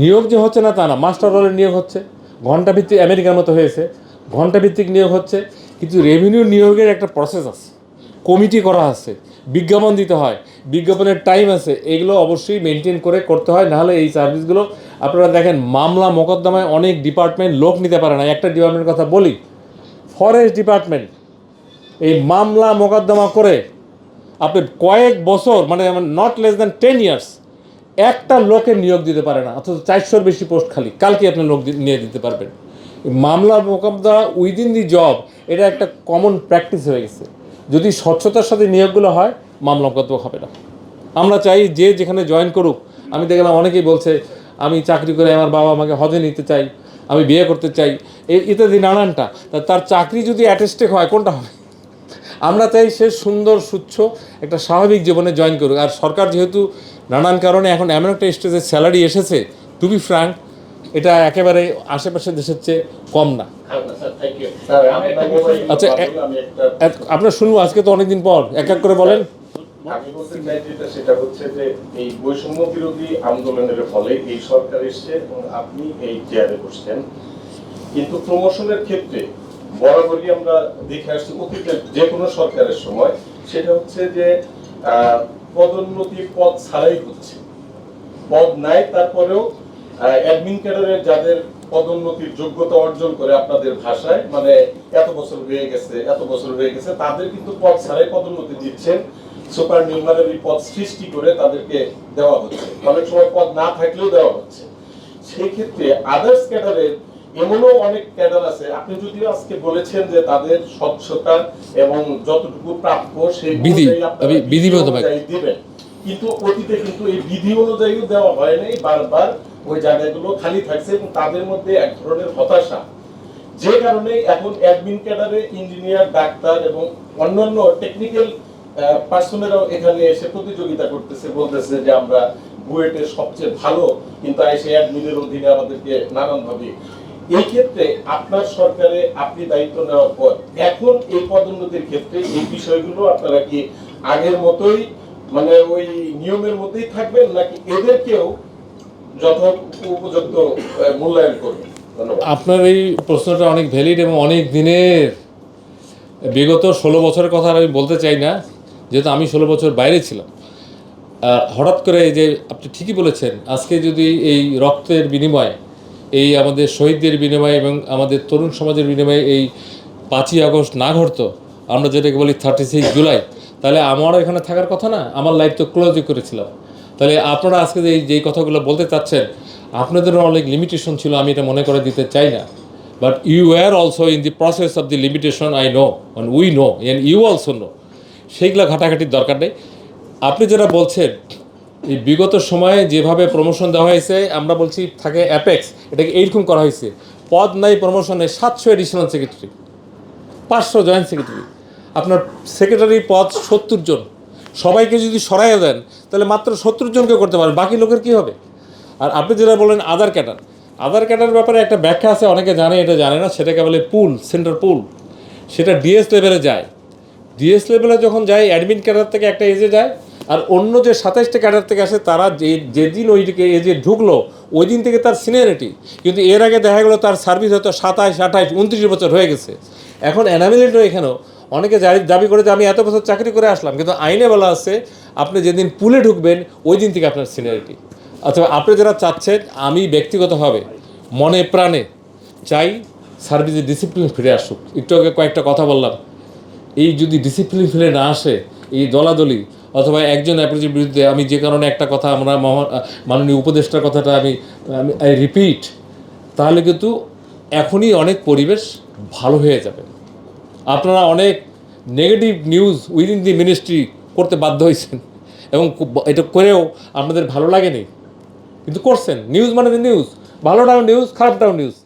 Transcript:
নিয়োগ যে হচ্ছে না তা না মাস্টার রোলের নিয়োগ হচ্ছে ঘণ্টা ভিত্তিক আমেরিকার মতো হয়েছে ঘণ্টা ভিত্তিক নিয়োগ হচ্ছে, কিন্তু রেভিনিউ নিয়োগের একটা প্রসেস আছে কমিটি করা আছে, বিজ্ঞাপন দিতে হয়, বিজ্ঞাপনের টাইম আছে, এগুলো অবশ্যই মেনটেন করে করতে হয়, নাহলে এই সার্ভিসগুলো আপনারা দেখেন মামলা মোকদ্দমায় অনেক ডিপার্টমেন্ট লোক নিতে পারে না, একটা ডিপার্টমেন্টের কথা বলি ফরেস্ট ডিপার্টমেন্ট এই মামলা মোকদ্দমা করে আপনি কয়েক বছর মানে not less than ten years একটা লোকের নিয়োগ দিতে পারে না, অথচ চারশোর বেশি পোস্ট খালি। কালকে আপনি লোক নিয়ে দিতে পারবেন। মামলা মোকদ্দমা উইদিন দি জব এটা একটা কমন প্র্যাকটিস হয়ে গেছে। যদি স্বচ্ছতার সাথে নিয়োগগুলো হয়, মামলা মোকদ্দমা হবে না। আমরা চাই যে যেখানে জয়েন করুক, আমি দেখলাম অনেকেই বলছে, আমি চাকরি করে আমার বাবা আমাকে হজে নিতে চাই, আমি বিয়ে করতে চাই। ইত্যাদি নানানটা। তার চাকরি যদি অ্যাটেস্টেক হয়, কোনটা হবে? আমরা চাই সে সুন্দর, সুচ্ছ, একটা স্বাভাবিক জীবনে জয়েন করুক। আর সরকার যেহেতু নানান কারণে এখন এমন একটা স্টেজে স্যালারি এসেছে টু বি ফ্রাঙ্ক এটা একেবারে আশেপাশের দেশের চেয়ে কম না। আচ্ছা, আপনার শুনব আজকে তো অনেকদিন পর এক এক করে বলেন। সেটা হচ্ছে যে এই বৈষম্য বিরোধী আন্দোলনের ফলে এই সরকার আপনি এই চেয়ারে কিন্তু প্রমোশনের ক্ষেত্রে আমরা দেখে আসছি অতীতে যে কোনো সরকারের সময় সেটা হচ্ছে যে পদোন্নতি পদ ছাড়াই হচ্ছে। পদ নাই, তারপরেও অ্যাডমিন ক্যাডারের যাদের পদোন্নতির যোগ্যতা অর্জন করে আপনাদের ভাষায় মানে এত বছর হয়ে গেছে, এত বছর হয়ে গেছে, তাদের কিন্তু পদ ছাড়াই পদোন্নতি দিচ্ছেন। সুপার নিউমারি পদ সৃষ্টি করে তাদেরকে দেওয়া হচ্ছে। অনেক সময় পদ না থাকলেও দেওয়া হচ্ছে। সেই ক্ষেত্রে আদার্স ক্যাডারের এমনও অনেক ক্যাডার আছে। আপনি যদিও আজকে বলেছেন যে তাদের স্বচ্ছতা এবং যতটুকু প্রাপ্য সেই বিধি, অনুযায়ী বিধি অনুযায়ী দিবেন। কিন্তু অতীতে কিন্তু এই বিধি অনুযায়ীও দেওয়া হয় নাই। বারবার ওই জায়গাগুলো খালি থাকছে এবং তাদের মধ্যে এক ধরনের হতাশা। যে কারণে এখন অ্যাডমিন ক্যাডারে ইঞ্জিনিয়ার ডাক্তার এবং অন্যান্য টেকনিক্যাল পার্সনেরাও এখানে এসে প্রতিযোগিতা করতেছে বলতেছে যে আমরা বুয়েটে সবচেয়ে ভালো কিন্তু এসে অ্যাডমিনের অধীনে আমাদেরকে নানানভাবে এই ক্ষেত্রে আপনার সরকারে আপনি দায়িত্ব নেওয়ার পর এখন এই পদোন্নতির ক্ষেত্রে এই বিষয়গুলো আপনারা কি আগের মতোই মানে ওই নিয়মের মধ্যেই থাকবেন নাকি এদেরকেও যথ উপযুক্ত মূল্যায়ন করবেন? আপনার এই প্রশ্নটা অনেক ভ্যালিড এবং অনেক দিনের। বিগত ষোলো বছরের কথা আর আমি বলতে চাই না, যেহেতু আমি ষোলো বছর বাইরে ছিলাম। হঠাৎ করে এই যে আপনি ঠিকই বলেছেন, আজকে যদি এই রক্তের বিনিময়ে এই আমাদের শহীদদের বিনিময়ে এবং আমাদের তরুণ সমাজের বিনিময়ে এই পাঁচই আগস্ট না ঘটতো, আমরা যেটাকে বলি থার্টি সিক্স জুলাই, তাহলে আমারও এখানে থাকার কথা না? আমার লাইফ তো ক্লোজই করেছিলাম। তাহলে আপনারা আজকে যে যেই কথাগুলো বলতে চাচ্ছেন, আপনাদেরও অনেক লিমিটেশন ছিল, আমি এটা মনে করে দিতে চাই না। But you are also in the process of the limitation I know and we know and you also know সেইগুলো ঘাটাঘাটির দরকার নেই। আপনি যেটা বলছেন এই বিগত সময়ে যেভাবে প্রমোশন দেওয়া হয়েছে, আমরা বলছি থাকে অ্যাপেক্স এটাকে এইরকম করা হয়েছে। পদ নাই প্রমোশনে সাতশো এডিশনাল সেক্রেটারি পাঁচশো জয়েন্ট সেক্রেটারি আপনার সেক্রেটারি পদ সত্তর জন। সবাইকে যদি সরাইয়া দেন, তাহলে মাত্র সত্তর জনকে করতে পারেন বাকি লোকের কি হবে? আর আপনি যেটা বলেন আধার ক্যাটার আধার ক্যাটার ব্যাপারে একটা ব্যাখ্যা আছে, অনেকে জানে, এটা জানে না, সেটাকে বলে পুল সেন্টার পুল সেটা ডিএস লেভেলে যায়। ডিএস লেভেলে যখন যায় অ্যাডমিন ক্যাডার থেকে একটা এজে যায় আর অন্য যে সাতাইশটা ক্যাডার থেকে আসে, তারা যে, যেদিন ওইদিকে যে ঢুকলো ওই দিন থেকে তার সিনিয়রিটি। কিন্তু এর আগে দেখা গেলো তার সার্ভিস হয়তো সাতাইশ, আঠাইশ, উনত্রিশ বছর হয়ে গেছে। এখন অ্যানামিলিটি এখানেও, অনেকে দাবি করে যে আমি এত বছর চাকরি করে আসলাম, কিন্তু আইনে বলা আছে, আপনি যেদিন পুলে ঢুকবেন ওই দিন থেকে আপনার সিনিয়রিটি। অথবা আপনি যারা চাচ্ছেন, আমি ব্যক্তিগতভাবে মনে প্রাণে চাই সার্ভিসে ডিসিপ্লিন ফিরে আসুক। একটু আগে কয়েকটা কথা বললাম। এই যদি ডিসিপ্লিন ফিরে না আসে, এই দলাদলি অথবা একজন অ্যাপ্রোচের বিরুদ্ধে আমি যে কারণে একটা কথা আমরা মাননীয় উপদেষ্টার কথাটা আমি আমি আই রিপিট তাহলে কিন্তু এখনই অনেক পরিবেশ ভালো হয়ে যাবে। আপনারা অনেক negative news within the ministry করতে বাধ্য হয়েছেন এবং এটা করেও আপনাদের ভালো লাগেনি। কিন্তু করছেন। নিউজ মানে নিউজ ভালোটাও নিউজ খারাপটাও নিউজ